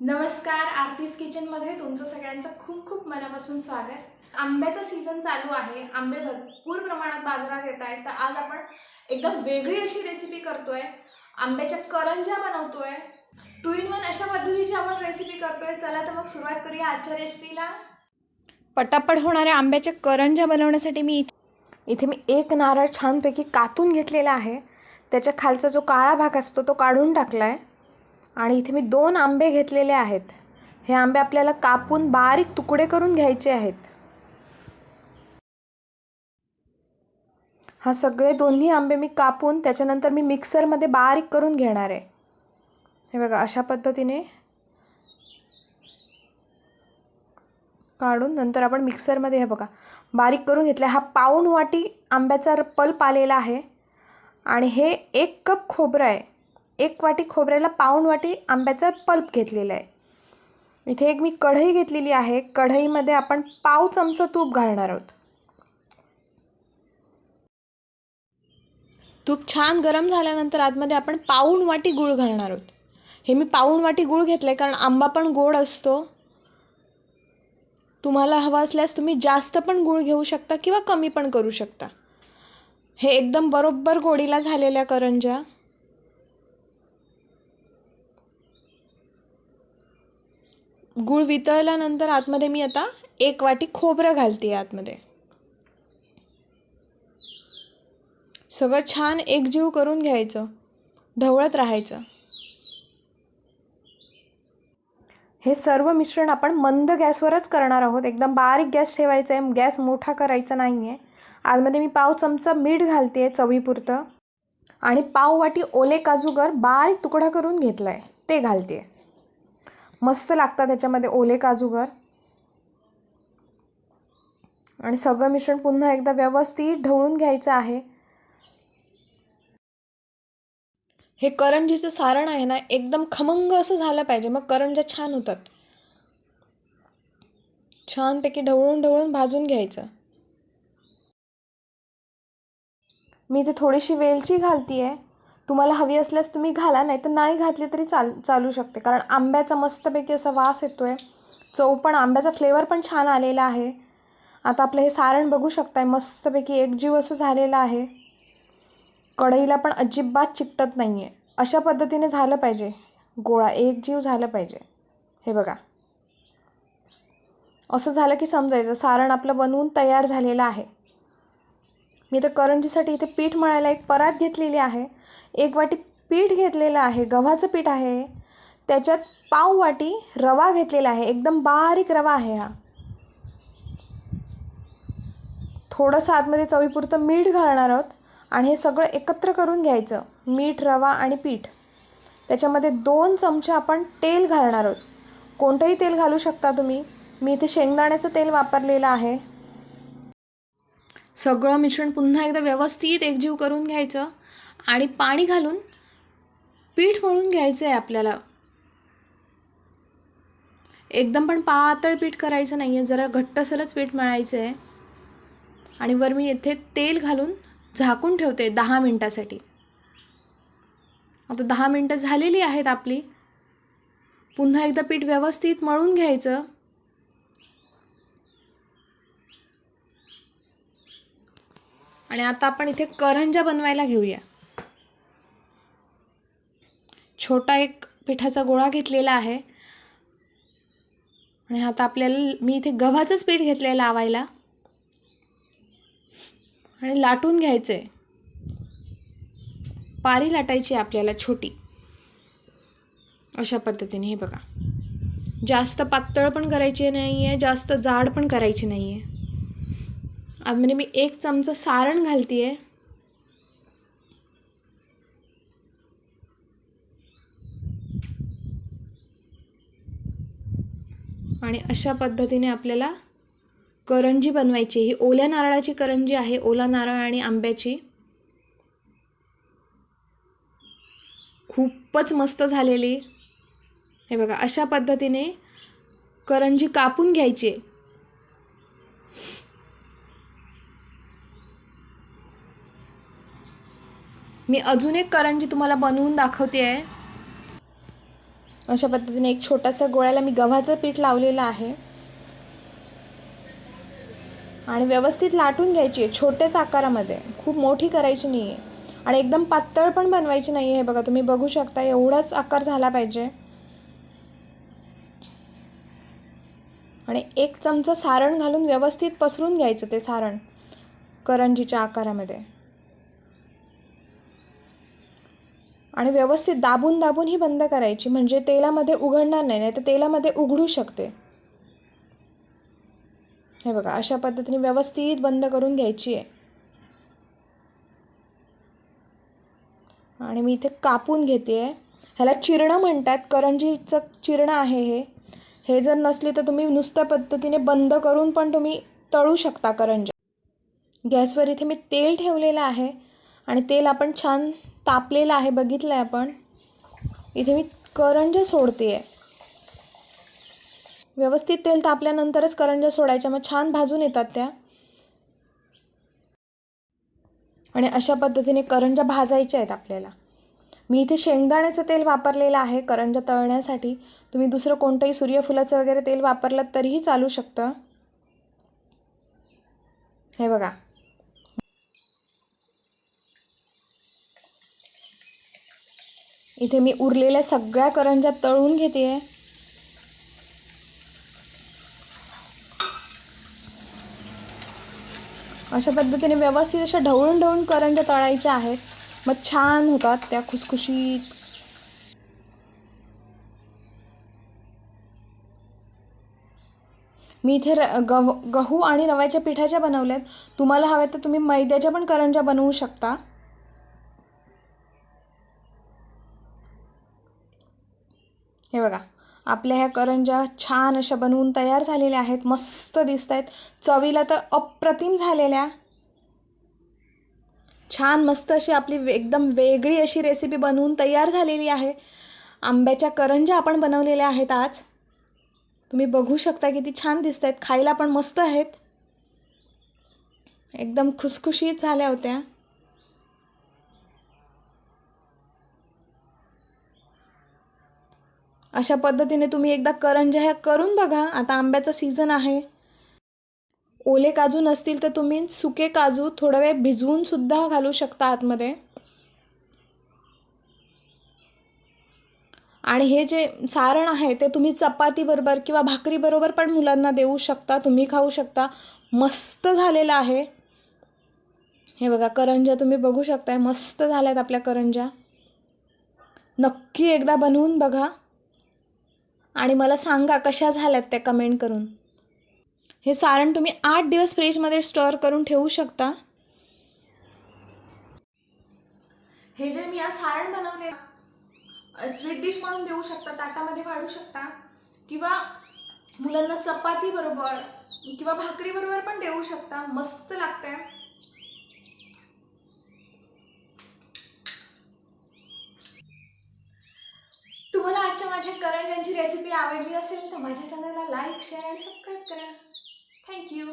नमस्कार आरतीज किचनमध्ये तुमचं सगळ्यांचं खूप खूप मनापासून स्वागत. आंब्याचा सीझन चालू आहे. आंबे भरपूर प्रमाणात बाजारात येत आहेत. तर आज आपण एकदम वेगळी अशी रेसिपी करतोय. आंब्याच्या करंज्या बनवतोय टू इन वन अशा पद्धतीची आपण रेसिपी करतोय. चला तर मग सुरुवात करूया आजच्या रेसिपीला पटापट होणाऱ्या आंब्याच्या करंज्या बनवण्यासाठी मी इथे इथे मी एक नारळ छानपैकी कातून घेतलेला आहे. त्याच्या खालचा जो काळा भाग असतो तो काढून टाकला आहे आणि इथे मी दोन आंबे घेतलेले आहेत. हे आंबे आपल्याला कापून बारीक तुकडे करून घ्यायचे आहेत. हा सगळे दोन्ही आंबे मी कापून त्याच्यानंतर मी मिक्सरमध्ये बारीक करून घेणार आहे. हे बघा अशा पद्धतीने काढून नंतर आपण मिक्सरमध्ये हे बघा बारीक करून घेतला. हा पाऊण वाटी आंब्याचा र- पल्प आलेला आहे आणि हे एक कप खोबरं आहे. एक वाटी खोबऱ्याला पाऊण वाटी आंब्याचा पल्प घेतलेला आहे. इथे एक मी कढई घेतलेली आहे. कढईमध्ये आपण पाव चमचा तूप घालणार आहोत. तूप छान गरम झाल्यानंतर आतमध्ये आपण पाऊण वाटी गूळ घालणार आहोत. हे मी पाऊण वाटी गूळ घेतलं आहे कारण आंबा पण गोड असतो. तुम्हाला हवा असल्यास तुम्ही जास्त पण गूळ घेऊ शकता किंवा कमी पण करू शकता. हे एकदम बरोबर गोडीला झालेल्या करंज्या. गूळ वितळल्यानंतर आतमध्ये मी आता एक वाटी खोबरं घालते आतमध्ये. सगळं छान एकजीव करून घ्यायचं. ढवळत राहायचं. हे सर्व मिश्रण आपण मंद गॅसवरच करणार आहोत. एकदम बारीक गॅस ठेवायचा आहे. गॅस मोठा करायचा नाही आहे आतमध्ये मी पाव चमचा मीठ घालते आहे चवीपुरतं. आणि पाव वाटी ओले काजूगर बारीक तुकडा करून घेतला आहे ते घालते. आहे मस्त लागतात त्याच्यामध्ये ओले काजूगर. आणि सगळं मिश्रण पुन्हा एकदा व्यवस्थित ढवळून घ्यायचं आहे. हे करंजीचं सारण आहे ना एकदम खमंग असं झालं पाहिजे. मग करंज्या छान होतात. छानपैकी ढवळून ढवळून भाजून घ्यायचं. मी इथे थोडीशी वेलची घालती आहे तुम्हाला हवी असल्यास तुम्ही घाला नाही तर नाही घातली तरी चाल चालू शकते. कारण आंब्याचा मस्तपैकी असा वास येतो आहे चव पण आंब्याचा फ्लेवर पण छान आलेला आहे. आता आपलं हे सारण बघू शकताय मस्तपैकी एकजीव असं झालेलं आहे. कढईला पण अजिबात चिकटत नाही आहे अशा पद्धतीने झालं पाहिजे. गोळा एकजीव झालं पाहिजे. हे बघा. असं झालं की समजायचं. सारण आपलं बनवून तयार झालेलं आहे. मी तर करंजीसाठी इथे पीठ मळायला एक परात घेतलेली आहे. एक वाटी पीठ घेतलेलं आहे. गव्हाचं पीठ आहे. त्याच्यात पाव वाटी रवा घेतलेला आहे. एकदम बारीक रवा आहे हा. थोडंसं आतमध्ये चवीपुरतं मीठ घालणार आहोत आणि हे सगळं एकत्र करून घ्यायचं. मीठ रवा आणि पीठ. त्याच्यामध्ये दोन चमचे आपण तेल घालणार आहोत. कोणतंही तेल घालू शकता तुम्ही. मी इथे शेंगदाण्याचं तेल वापरलेलं आहे. सगळं मिश्रण पुन्हा एकदा व्यवस्थित एकजीव करून घ्यायचं आणि पाणी घालून पीठ मळून घ्यायचं आहे आपल्याला. एकदम पण पातळ पीठ करायचं नाही आहे जरा घट्टसरच पीठ मळायचं आहे आणि वर मी येथे तेल घालून झाकून ठेवते दहा मिनटासाठी. आता दहा मिनटं झालेली आहेत आपली. पुन्हा एकदा पीठ व्यवस्थित मळून घ्यायचं. आणि आता आपण इथे करंजा बनवायला घेऊया. छोटा एक पिठाचा गोळा घेतलेला आहे. आणि आता आपल्याला मी इथे गव्हाचंच पीठ घेतलं आहे लावायला. आणि लाटून घ्यायचं आहे पारी लाटायची आहे आपल्याला छोटी. अशा पद्धतीने हे बघा. जास्त पातळ पण करायची नाही आहे जास्त जाड पण करायची नाही आहे आतमध्ये मी एक चमचा सारण घालते आहे आणि अशा पद्धतीने आपल्याला करंजी बनवायची ही ओल्या नारळाची करंजी आहे. ओला नारळ आणि आंब्याची. खूपच मस्त झालेली. हे बघा अशा पद्धतीने करंजी कापून घ्यायची. मी अजून एक करंजी तुम्हाला बनवून दाखवते आहे अशा पद्धतीने एक छोटासा गोळ्याला मी गव्हाचं पीठ लावलेलं आहे. आणि व्यवस्थित लाटून घ्यायची आहे छोट्याच आकारामध्ये. खूप मोठी करायची नाही आहे आणि एकदम पातळ पण बनवायची नाही आहे बघा तुम्ही बघू शकता एवढाच आकार झाला पाहिजे. आणि एक चमचा सारण घालून व्यवस्थित पसरून घ्यायचं ते सारण करंजीच्या आकारामध्ये. आणि व्यवस्थित दाबून दाबून ही बंद करायची म्हणजे तेलामध्ये उघडणार नाही नाही तर तेलामध्ये उघडू शकते. हे बघा अशा पद्धतीने व्यवस्थित बंद करून घ्यायची आहे. आणि मी इथे कापून घेते आहे ह्याला चिरणं म्हणतात करंजीचं चिरणं आहे हे. हे जर नसली तर तुम्ही नुसत्या पद्धतीने बंद करून पण तुम्ही तळू शकता करंजी. गॅसवर इथे मी तेल ठेवलेलं आहे. आणि तेल आपण छान तापलेलं आहे बघितलं आहे आपण. इथे मी करंज्या सोडते आहे व्यवस्थित तेल तापल्यानंतरच करंज्या सोडायच्या मग छान भाजून येतात त्या. आणि अशा पद्धतीने करंजा भाजायच्या आहेत आपल्याला. मी इथे शेंगदाण्याचं तेल वापरलेलं आहे करंजा तळण्यासाठी. तुम्ही दुसरं कोणतंही सूर्यफुलाचं वगैरे तेल वापरलं तरीही चालू शकतं. हे बघा. इथे मी उरलेल्या सगळ्या करंज्या तळून घेते आहे अशा पद्धतीने व्यवस्थित अशा ढवळून ढवळून करंज्या तळायच्या आहेत. मग छान होतात त्या खुसखुशीत. मी इथे र गहू गहू आणि रव्याच्या पिठाच्या बनवल्यात. तुम्हाला हव्या तर तुम्ही मैद्याच्या पण करंज्या बनवू शकता. हे बघा आपल्या ह्या करंज्या छान अशा बनवून तयार झालेल्या आहेत मस्त दिसत आहेत चवीला तर अप्रतिम झालेल्या. छान मस्त अशी आपली वे- एकदम वेगळी अशी रेसिपी बनवून तयार झालेली आहे. आंब्याच्या करंज्या आपण बनवलेल्या आहेत आज. तुम्ही बघू शकता किती छान दिसत आहेत खायला पण मस्त आहेत. एकदम खुसखुशीत झाल्या होत्या. अशा पद्धतीने तुम्ही एकदा करंज्या ह्या करून बघा. आता आंब्याचा सीझन आहे. ओले काजू नसतील तर तुम्ही सुके काजू थोडा वेळ भिजवूनसुद्धा घालू शकता आतमध्ये. आणि हे जे सारण आहे ते तुम्ही चपातीबरोबर किंवा भाकरीबरोबर पण मुलांना देऊ शकता. तुम्ही खाऊ शकता. मस्त झालेलं आहे. हे बघा करंज्या तुम्ही बघू शकताय. मस्त झाल्यात आपल्या करंज्या. नक्की एकदा बनवून बघा. आणि मला सांगा कशा झाल्यात त्या कमेंट करून? हे सारण तुम्ही आठ दिवस फ्रीजमध्ये स्टोअर करून ठेवू शकता. हे जे मी आज सारण बनवले स्वीट डिश म्हणून देऊ शकता ताटामध्ये वाढू शकता. किंवा मुलांना चपाती बरोबर किंवा भाकरीबरोबर पण देऊ शकता. मस्त लागते तुम्हाला आजच्या माझ्या करंजांची रेसिपी आवडली असेल तर माझ्या चॅनलला लाईक शेअर आणि सबस्क्राईब करा. Thank you